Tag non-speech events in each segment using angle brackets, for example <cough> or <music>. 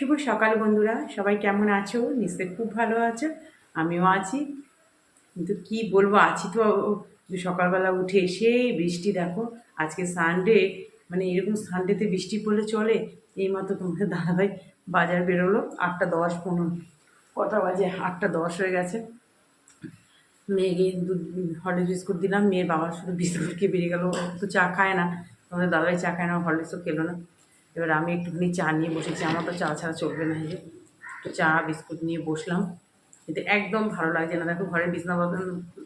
শুভ সকাল বন্ধুরা, সবাই কেমন আছো? নিশ্চয় খুব ভালো আছো, আমিও আছি। কিন্তু কি বলব, আছি তো সকালবেলা উঠে সেই বৃষ্টি, দেখো, আজকে সানডে মানে এরকম সানডেতে বৃষ্টি পড়লে চলে, এই মাত্র তোমাদের দাদাভাই বাজার বেরোলো, আটটা দশ পনেরো, কটা বাজে, আটটা দশ হয়ে গেছে। মেয়েকে দুধ, হরলিক্স বিস্কুট দিলাম, মেয়ের বাবা শুধু বিস্কুট খেয়ে বেরিয়ে গেলো তো চা খায় না, তোমাদের দাদাভাই চা খায় না হরলিক্সও খেলো না। এবার আমি একটুখানি চা নিয়ে বসেছি। আমার তো চা ছাড়া চলবে না যে। একটু চা, বিস্কুট নিয়ে বসলাম। কিন্তু একদম ভালো লাগছে না। দেখো ঘরের বিছনা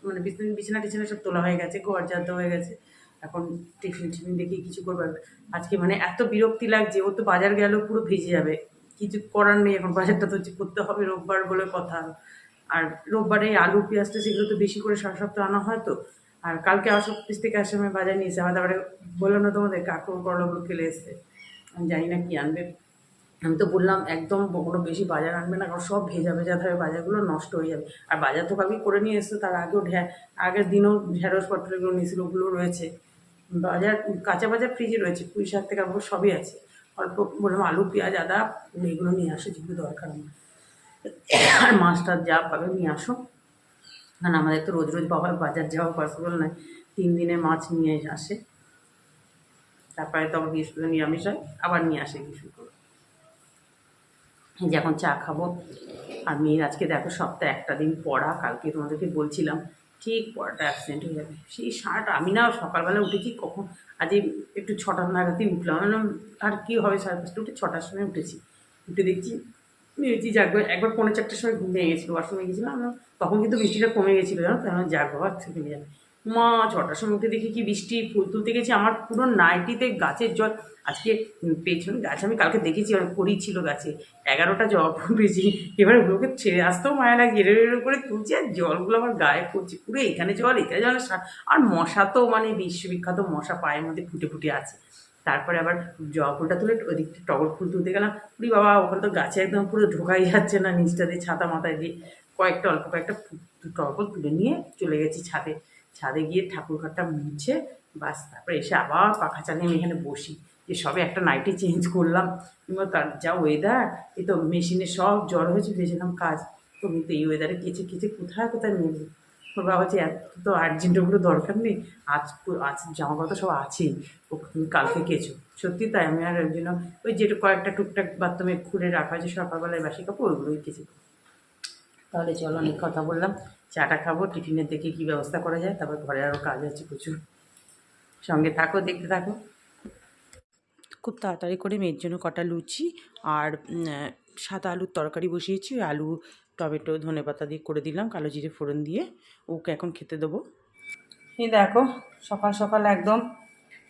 মানে বিছনা, বিছানা টিছানা সব তোলা হয়ে গেছে ঘর জাদ্দ হয়ে গেছে। এখন টিফিন টিফিন দেখি কিছু করবে। আজকে মানে এত বিরক্তি লাগছে, ও তো বাজার গেলেও পুরো ভিজে যাবে। কিছু করার নেই এখন, বাজারটা তো করতে হবে, রোববার বলে কথা। আর রোববারে আলু, পেঁয়াজটা সেগুলো তো বেশি করে সারা সপ্তাহ আনা হয় তো। আর কালকে আসব অফিস থেকে আসার সময় বাজার নিয়েছে আমার তারপরে বললাম না তোমাদের কাকুর করলাগুলো ফেলে এসছে। আমি জানি না কী আনবে। আমি তো বললাম, একদম কোনো বেশি বাজার আনবে না, কারণ সব ভেজা ভেজা থাকবে বাজারগুলো নষ্ট হয়ে যাবে। আর বাজার তো কালকে করে নিয়ে এসছে, তার আগেও ঢ্যা আগের দিনও ঢ্যাঁড়সপত্রগুলো নিয়েছিল, ওগুলো রয়েছে। বাজার, কাঁচা বাজার ফ্রিজে রয়েছে পুঁই শাক থেকে আবার সবই আছে। অল্প বললাম আলু, পেঁয়াজ, আদা এগুলো নিয়ে আসো, যেগুলো দরকার আমার। আর মাছটা যা পাবে নিয়ে আসো। কারণ আমাদের তো রোজ রোজ বাবার বাজার যাওয়া পসিবল নয়। তিন দিনে মাছ নিয়ে আসে। তারপরে তো আবার বৃহস্পতি নিরামিষ হয়, আবার নিয়ে আসে কিছু করে। যে এখন চা খাব। আর মেয়ের আজকে দেখো সপ্তাহে একটা দিন পড়া, কালকে তোমাদেরকে বলছিলাম, ঠিক পড়াটা অ্যাক্সিডেন্ট হয়ে যাবে। সেই সারাটা, আমি না সকালবেলা উঠেছি কখন, আজ একটু ছটার নাগাদই উঠলাম। আর কী হবে সাড়ে পাঁচটা? উঠে ছটার সময় উঠেছি। উঠে দেখছি, ভেবেছি যাকবে একবার পৌনে চারটার সময় ঘুম ভেঙে গেছিল ওয়াশরুমে গেছিলাম, তখন কিন্তু বৃষ্টিটা কমে গেছিল, জানো তো? আমার যাক বাবা থেকে যাবে। মা, ছটার সময় উঠে দেখি কি বৃষ্টি, ফুল তুলতে গেছি, আমার পুরো নাইটিতে গাছের জল। আজকে পেছনে গাছ আমি কালকে দেখেছি অনেক করি ছিল গাছে। এগারোটা জবা ফুল পেয়েছি এবার ওগুলোকে ছেড়ে আসতেও মায়া লাগে এরো এরো করে তুলছি, আর জলগুলো আমার গায়ে পড়ছে। পুরো এখানে জল এখানে জল আর মশা তো মানে বিশ্ববিখ্যাত মশা পায়ের মধ্যে ফুটে ফুটে আছে। তারপরে আবার জবা ফুলটা তুলে ওদিক থেকে টগর ফুল তুলতে গেলাম। উরি বাবা, ওখানে তো গাছে একদম পুরো ঢোকাই যাচ্ছে না নিচটা দিয়ে ছাতা মাথায় দিয়ে। কয়েকটা, অল্প কয়েকটা টগর তুলে নিয়ে চলে গেছি ছাদে। ছাদে গিয়ে ঠাকুর ঘরটা মুছে বাস, তারপরে এসে আবার পাখা চালিয়ে আমি এখানে বসি। যে সবে একটা নাইটি চেঞ্জ করলাম। কিংবা তার যা ওয়েদার এই তো মেশিনে সব জ্বর হয়েছে ভেবেছিলাম কাজ। তো কিন্তু এই ওয়েদারে কেচে কেচে কোথায় কোথায় নেবে ওর বাবা যে এত তো আর্জেন্ট ওগুলো দরকার নেই। আজ আজ জামা কাপড় সব আছেই তুমি কালকে কেচো। সত্যি তাই আমি আর ওই জন্য ওই যেটা কয়েকটা টুকটাক বাথরুমে খুলে রাখা আছে সকালবেলায় বাসি কাপড় ওইগুলোই কেচে তাহলে চলো অনেক কথা বললাম। চাটা খাব টিফিনের দেখে কী ব্যবস্থা করা যায়, তারপর ঘরে আরও কাজ আছে প্রচুর। সঙ্গে থাকো, দেখতে থাকো। খুব তাড়াতাড়ি করে মেয়ের জন্য কটা লুচি আর সাদা আলুর তরকারি বসিয়েছি, আলু, টমেটো, ধনে পাতা দিয়ে করে দিলাম, কালো জিরে ফোড়ন দিয়ে। ওকে এখন খেতে দেবো। এই দেখো, সকাল সকাল একদম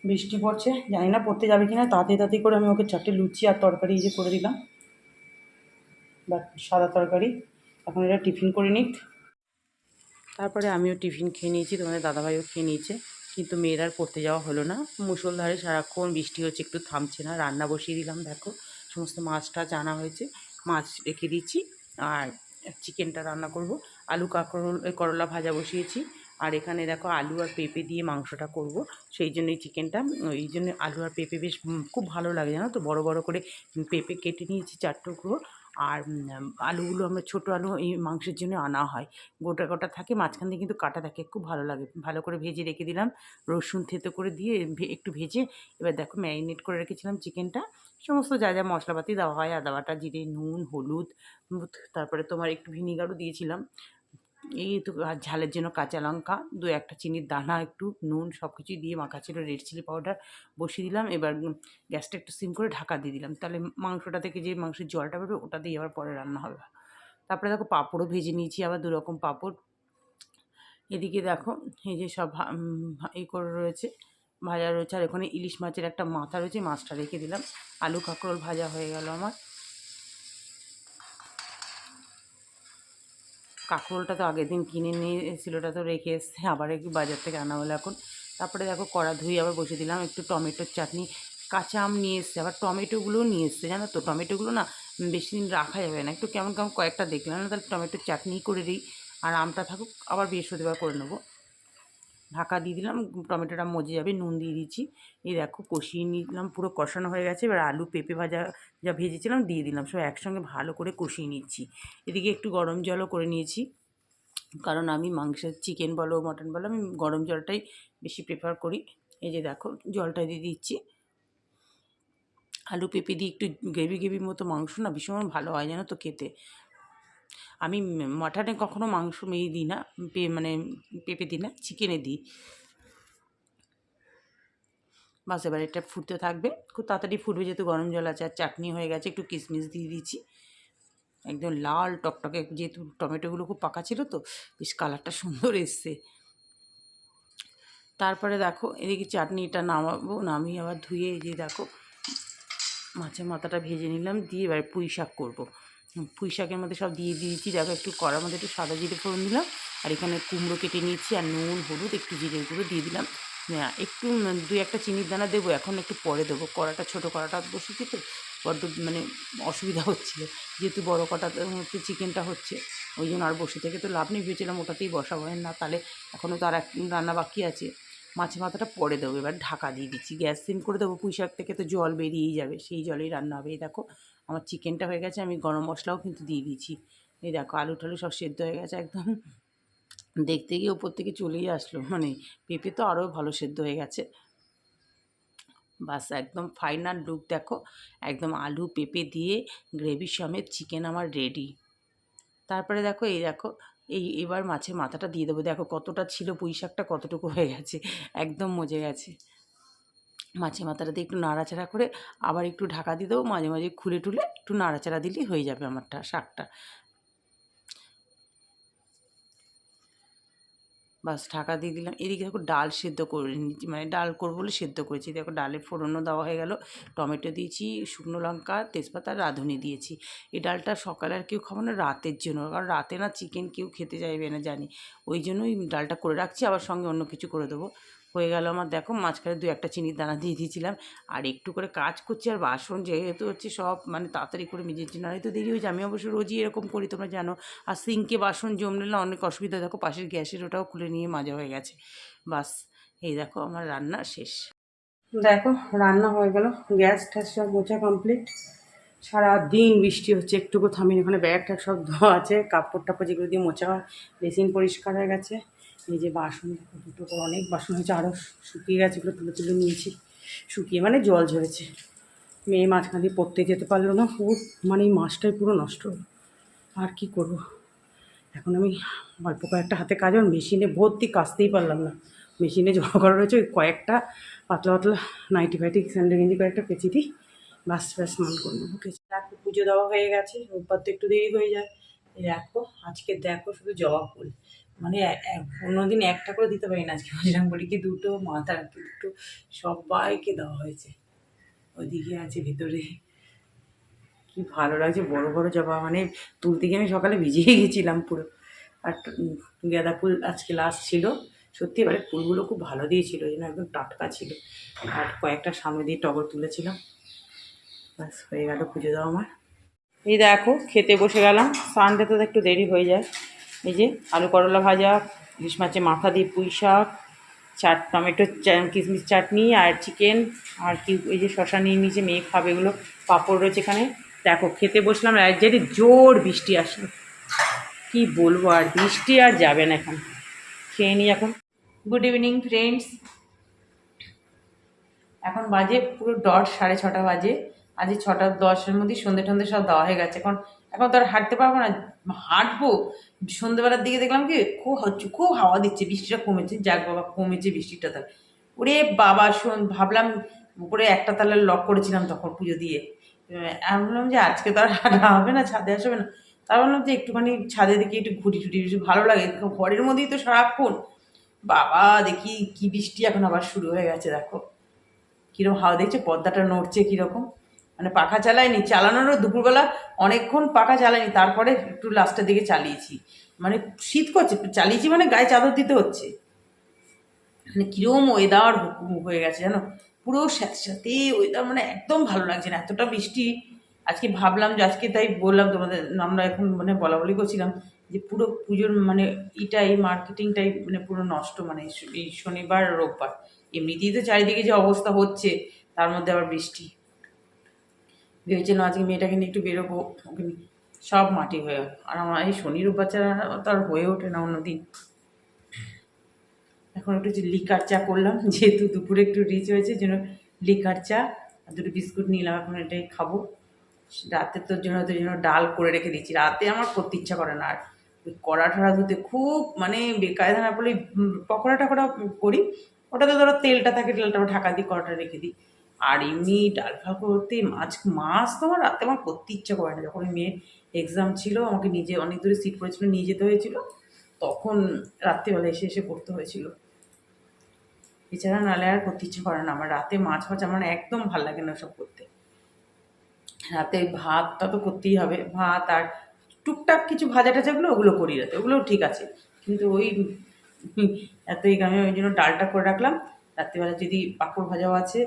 বৃষ্টি পড়ছে, জানি না পড়তে যাবে কিনা তাড়াতাড়ি তাড়াতাড়ি করে আমি ওকে চারটে লুচি আর তরকারি যে করে দিলাম। বা সাদা তরকারি। এখন এটা টিফিন করে নিক। তারপরে আমিও টিফিন খেয়ে নিয়েছি, তোমাদের দাদাভাইও খেয়ে নিয়েছে। কিন্তু মেয়ের আর পড়তে যাওয়া হলো না। মুসলধারে সারাক্ষণ বৃষ্টি হচ্ছে, একটু থামছে না। রান্না বসিয়ে দিলাম, দেখো। সমস্ত মাছ টাছ আনা হয়েছে। মাছ রেখে দিচ্ছি। আর চিকেনটা রান্না করব। আলু কাঁকরোল করলা ভাজা বসিয়েছি। আর এখানে দেখো আলু আর পেঁপে দিয়ে মাংসটা করব। সেই জন্যই চিকেনটা এই জন্য আলু আর পেঁপে বেশ খুব ভালো লাগে জানো তো? বড় বড় করে পেঁপে কেটে নিয়েছি চার টুকরো। আর আলুগুলো আমরা ছোটো আলু এই মাংসের জন্য আনা হয়। গোটা গোটা থাকে, মাঝখান দিয়ে কিন্তু কাটা থাকে, খুব ভালো লাগে। ভালো করে ভেজে রেখে দিলাম, রসুন থেতো করে দিয়ে একটু ভেজে এবার দেখো ম্যারিনেট করে রেখেছিলাম চিকেনটা। সমস্ত যা যা মশলাপাতি দেওয়া হয়, আদা বাটা, জিরে, নুন, হলুদ তারপরে তোমার একটু ভিনিগারও দিয়েছিলাম। এই তো ঝালের জন্য কাঁচা লঙ্কা, দু একটা চিনির দানা, একটু নুন সব কিছুই দিয়ে মাখা ছিল রেড চিলি পাউডার বসিয়ে দিলাম। এবার গ্যাসটা একটু সিম করে ঢাকা দিয়ে দিলাম। তাহলে মাংসটা থেকে যে মাংসের জলটা বেরোবে, ওটা দিয়ে আবার পরে রান্না হবে। তারপরে দেখো পাঁপড়ও ভেজে নিয়েছি, আবার দু রকম পাঁপড়। এদিকে দেখো, এই যে সব এই করে রয়েছে, ভাজা রয়েছে। আর ওখানে ইলিশ মাছের একটা মাথা রয়েছে, মাছটা রেখে দিলাম। আলু কাঁকরোল ভাজা হয়ে গেল আমার। কাঁকরোলটা তো আগের দিন কিনে নিয়ে এসেছিল তো রেখে এসছে, আবার একটু বাজার থেকে আনা হলো এখন। তারপরে দেখো কড়া ধুই আবার বসে দিলাম, একটু টমেটোর চাটনি, কাঁচা আম নিয়ে এসছে, আবার টমেটোগুলোও নিয়ে এসছে, জানো তো? টমেটোগুলো না বেশি দিন রাখা যাবে না, একটু কেমন কেমন কয়েকটা দেখলাম, না তাহলে টমেটোর চাটনি করে দিই, আর আমটা থাকুক, আবার বৃহস্পতিবার করে নেব। ঢাকা দিয়ে দিলাম, টমেটোটা মজে যাবে, নুন দিয়ে দিচ্ছি এই দেখো কষিয়ে নিলাম, পুরো কষানো হয়ে গেছে। এবার আলু পেঁপে ভাজা যা ভেজেছিলাম দিয়ে দিলাম। সব একসঙ্গে ভালো করে কষিয়ে নিচ্ছি। এদিকে একটু গরম জলও করে নিয়েছি। কারণ আমি মাংসের চিকেন বলো, মটন বলো, আমি গরম জলটাই বেশি প্রেফার করি। এই যে দেখো, জলটা দিয়ে দিচ্ছি। আলু পেঁপে দিয়ে একটু গ্রেভি গ্রেভির মতো মাংস না, ভীষণ ভালো হয় জানো তো খেতে। আমি মাটনে কখনো মাংস মেয়ে দিই না, পে মানে পেঁপে দিই না, চিকেনে দিই। বাস এবার এটা ফুটতে থাকবে। খুব তাড়াতাড়ি ফুটবে যেহেতু গরম জল আছে, আর চাটনি হয়ে গেছে, একটু কিশমিশ দিয়ে দিয়েছি একদম লাল টকটকে, যেহেতু টমেটোগুলো খুব পাকা ছিল তো, বেশ কালারটা সুন্দর এসছে। তারপরে দেখো, এদিকে চাটনিটা নামাবো, নামিয়ে আবার ধুয়ে যে দেখো, মাছের মাথাটা ভেজে নিলাম, দিয়ে এবার পুঁই শাক করব। পুঁই শাকের মধ্যে সব দিয়ে দিয়েছি দেখো একটু কড়ার মধ্যে একটু সাদা জিরে ফোড়ন দিলাম আর এখানে কুমড়ো কেটে নিয়েছি আর নুন হলুদ একটু জিরে গুঁড়ো দিয়ে দিলাম। হ্যাঁ, একটু দুই একটা চিনির দানা দেবো এখন একটু পরে দেবো কড়াটা ছোটো কড়াটা বসেছি তো বড্ড মানে অসুবিধা হচ্ছিল যেহেতু বড় কটা হচ্ছে চিকেনটা হচ্ছে ওই জন্য আর বসে থেকে তো লাভ নেই ভেবেছিলাম ওটাতেই বসাবো না তাহলে এখনও তার এক রান্না বাকি আছে। মাছের মাথাটা পরে দেবো এবার ঢাকা দিয়ে দিচ্ছি গ্যাস সিম করে দেবো পুঁই শাক থেকে তো জল বেরিয়েই যাবে সেই জলেই রান্না হবে দেখো। আমার চিকেনটা হয়ে গেছে, আমি গরম মশলাও কিন্তু দিয়ে দিয়েছি। এই দেখো আলু টালু সব সেদ্ধ হয়ে গেছে একদম। দেখতে গিয়ে ওপর থেকে চলেই আসলো মানে পেঁপে তো আরও ভালো সেদ্ধ হয়ে গেছে। বাস, একদম ফাইনাল লুক দেখো, একদম আলু, পেঁপে দিয়ে গ্রেভি সমেত চিকেন আমার রেডি তারপরে দেখো, এই দেখো, এই এবার মাছের মাথাটা দিয়ে দেবো। দেখো কতটা ছিল পুঁই শাকটা, কতটুকু হয়ে গেছে, একদম মজে গেছে। মাছের মাথাটাতে একটু নাড়াচাড়া করে আবার একটু ঢাকা দিয়ে দেবো। মাঝে মাঝে খুলে টুলে একটু নাড়াচাড়া দিলেই হয়ে যাবে আমারটা, শাকটা। বাস ঢাকা দিয়ে দিলাম। এদিকে দেখো ডাল সেদ্ধ করে নিচ্ছি মানে ডাল করব বলে সেদ্ধ করেছি। দেখো ডালে ফোড়নও দেওয়া হয়ে গেল। টমেটো দিয়েছি, শুকনো লঙ্কা, তেজপাতা, রাঁধুনি দিয়েছি। এই ডালটা সকালে আর কেউ খাব না, রাতের জন্য। কারণ রাতে না চিকেন কেউ খেতে চাইবে না, জানি। ওই জন্যই ডালটা করে রাখছি, আবার সঙ্গে অন্য কিছু করে দেবো। হয়ে গেল আমার, দেখো মাঝখানে দু একটা চিনির দানা দিয়ে দিয়েছিলাম। আর একটু করে কাজ করছি, আর বাসন যেহেতু হচ্ছে সব মানে তাড়াতাড়ি করে মেজেছি না হয়তো দেরি হয়েছে আমি অবশ্য রোজই এরকম করি, তোমরা জানো। আর সিঙ্কে বাসন জমলে না অনেক অসুবিধা দেখো পাশের গ্যাসের ওটাও খুলে নিয়ে মাজা হয়ে গেছে। বাস, এই দেখো আমার রান্না শেষ। দেখো, রান্না হয়ে গেল। গ্যাস ট্যাস সব মোছা কমপ্লিট সারা দিন বৃষ্টি হচ্ছে, একটুকু থামিনি। ওখানে ব্যাগ ট্যাগ সব ধোয়া আছে, কাপড় টাপড় যেগুলো দিয়ে মোচা হয়, বেসিন পরিষ্কার হয়ে গেছে। এই যে বাসন, দুটো অনেক বাসন হয়েছে আরও শুকিয়ে গেছে, এগুলো তুলে তুলে নিয়েছি। শুকিয়ে মানে জল ঝরেছে। মেয়ে মাঝখান দিয়ে পড়তে যেতে পারল না। পুরো মানে এই মাছটাই পুরো নষ্ট হলো। আর কি করব? এখন আমি অল্প কয়েকটা হাতে কাজ আর মেশিনে ভর্তি কাচতেই পারলাম না। মেশিনে জমা করা রয়েছে ওই কয়েকটা পাতলা পাতলা নাইটি ফাইটি, স্যান্ডেল গেঞ্জি, কয়েকটা কেচি দিই বাস ব্যাস, স্নান করে নেব। কেচে পুজো দেওয়া হয়ে গেছে। রোববার তো একটু দেরি হয়ে যায়। দেখো, আজকে দেখো শুধু জবা ফুল। মানে দিন একটা করে দিতে পারি না আজকে। ভাবছিলাম বলি কি দুটো মাথা রাখি দুটো, সবাইকে দেওয়া হয়েছে। ওইদিকে আছে ভিতরে। কি ভালো লাগছে, বড় বড় জবা মানে তুলতে গিয়ে আমি সকালে ভিজিয়ে গেছিলাম পুরো। আর গাঁদা ফুল আজকে লাস্ট ছিল। সত্যি এবারে ফুলগুলো খুব ভালো দিয়েছিল, এই জন্য একদম টাটকা ছিল। আর কয়েকটা সামনে দিয়ে টগর তুলেছিলাম। ব্যাস, হয়ে গেল পুজো দাও আমার। এই দেখো, খেতে বসে গেলাম। সানডে তো একটু দেরি হয়ে যায়। এই যে আলু করলা ভাজা, ইলিশ মাছের মাথা দিয়ে পুঁই শাক, চাট, টমেটো কিশমিশ চাটনি, আর চিকেন আর কি, এই যে শশা নিয়ে নিয়েছে মেয়ে খাবে এগুলো, পাঁপড় রয়েছে এখানে। দেখো, খেতে বসলাম রাজ্যেরই জোর বৃষ্টি আসলো। কি বলব, আর বৃষ্টি আর যাবে না এখন। খেয়ে নিই এখন। গুড ইভিনিং ফ্রেন্ডস এখন বাজে পুরো ডট সাড়ে ছটা বাজে। আজ ছটা দশের মধ্যে সন্ধে টন্ধে সব দেওয়া হয়ে গেছে। এখন এখন তো আর হাঁটতে পারব না, হাঁটবো। সন্ধ্যেবেলার দিকে দেখলাম কি, খুব হচ্ছে, খুব হাওয়া দিচ্ছে, বৃষ্টিটা কমেছে। যাক বাবা, কমেছে বৃষ্টিটা তার ওরে বাবা, শোন, ভাবলাম উপরে একটা তালে লক করেছিলাম তখন পুজো দিয়ে। আমি বললাম যে আজকে তো আর হাঁটা হবে না, ছাদে আসবে না। তার বললাম যে একটুখানি ছাদে দেখি একটু ঘুটি টুটি বেশি ভালো লাগে। ঘরের মধ্যেই তো সারাক্ষণ। বাবা, দেখি কি বৃষ্টি এখন আবার শুরু হয়ে গেছে, দেখো। কীরকম হাওয়া দেখছে পর্দাটা নড়ছে কীরকম। মানে পাখা চালাইনি চালানোরও দুপুরবেলা অনেকক্ষণ পাখা চালাইনি তারপরে একটু লাস্টের দিকে চালিয়েছি। মানে শীত করছে, চালিয়েছি মানে গায়ে চাদর দিতে হচ্ছে। মানে কীরকম ওয়েদার হয়ে গেছে, জানো? পুরো স্যাঁতস্যাঁতে ওয়েদার মানে একদম ভালো লাগছে না, এতটা বৃষ্টি। আজকে ভাবলাম যে আজকে তাই বললাম তোমাদের, আমরা এখন মানে বলা বলি করছিলাম যে পুরো পুজোর মানে এটাই মার্কেটিংটাই মানে পুরো নষ্ট মানে এই শনিবার, রোববার। এমনিতেই তো চারিদিকে যে অবস্থা হচ্ছে, তার মধ্যে আবার বৃষ্টি। ভেবেছিলাম আজকে মেয়েটাকে নিয়ে একটু বেরোবো, ওকে সব মাটি হয়ে, আর আমার এই শনি, রোববার ছাড়া তো আর হয়ে ওঠে না অন্যদিন। এখন একটু লিকার চা করলাম, <laughs> যেহেতু দুপুরে একটু রিচ হয়েছে যেন লিকার চা আর দুটো বিস্কুট নিলাম, এখন এটাই খাব। রাতে তোর জন্য তোর জন্য ডাল করে রেখে দিচ্ছি রাতে আমার করতে ইচ্ছা করে না। আর কড়া ঠড়া ধুতে খুব মানে বেকায়দা না বলে পকোড়া টকোড়া করি, ওটাতে ধরো তেলটা থাকে, তেলটা ঢাকা দিই কড়াটা রেখে দিই। আর এমনি ডাল ফ্রাই করতে মাছ মাছ তো আমার রাতে আমার করতে ইচ্ছা করে না। যখন মেয়ের এক্সাম ছিল, আমাকে নিজে অনেক দূরে সিট পড়েছিল, নিয়ে যেতে হয়েছিল, তখন রাত্রিবেলা এসে এসে করতে হয়েছিল। এছাড়া নালে আর করতে ইচ্ছে করে না। আমার রাতে মাছ ফাছ আমার একদম ভালো লাগে না সব করতে। রাতে ভাতটা তো করতেই হবে। ভাত আর টুকটাক কিছু ভাজা টাজাগুলো ওগুলো করি রাতে ওগুলো ঠিক আছে। কিন্তু ওই এত এই আমি ওই জন্য ডালটা করে রাখলাম। রাত্রিবেলা যদি পাঁপড় ভাজাও আছে,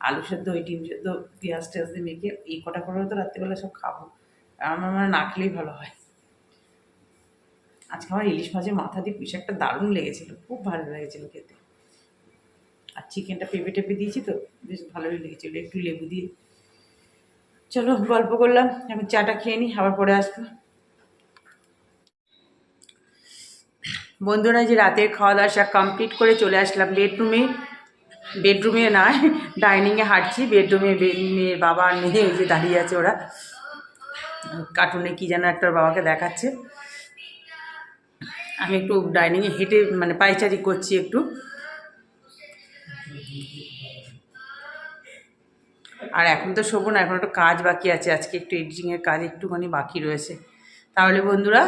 আলু সেদ্ধ, ওই ডিম সেদ্ধ, পেঁয়াজ টেয়াজ দিয়ে মেখে এই কটা করে তো রাত্রিবেলা সব খাব। আমার মানে না খেলেই ভালো হয়। আজকে আমার ইলিশ মাছের মাথা দিয়ে পিস একটা দারুণ লেগেছিল। খুব ভালো লেগেছিল খেতে। আর চিকেনটা পেঁপে টেপে দিয়েছি তো, বেশ ভালোই লেগেছিল একটু লেবু দিয়ে। চলো, গল্প করলাম, এখন চাটা খেয়ে নিই আবার পরে আসব। বন্ধুরা যে রাতের খাওয়া দাওয়া কমপ্লিট করে চলে আসলাম বেডরুমে বেডরুমে না ডাইনিংয়ে হাঁটছি বেডরুমে মেয়ের বাবা আর মেয়ে ওই যে দাঁড়িয়ে আছে ওরা। কার্টুনে কি যেন একটা বাবাকে দেখাচ্ছে। আমি একটু ডাইনিংয়ে হেঁটে মানে পাইচারি করছি একটু। আর এখন তো শোবো না, এখন একটু কাজ বাকি আছে, আজকে একটু এডিটিংয়ের কাজ একটুখানি বাকি রয়েছে। তাহলে বন্ধুরা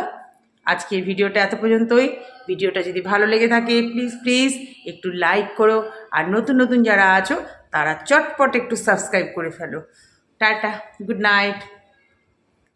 আজকে ভিডিওটা এত পর্যন্তই। ভিডিওটা যদি ভালো লেগে থাকে প্লিজ প্লিজ একটু লাইক করো। আর নতুন নতুন যারা আছো, তারা চটপট একটু সাবস্ক্রাইব করে ফেলো। Tata good night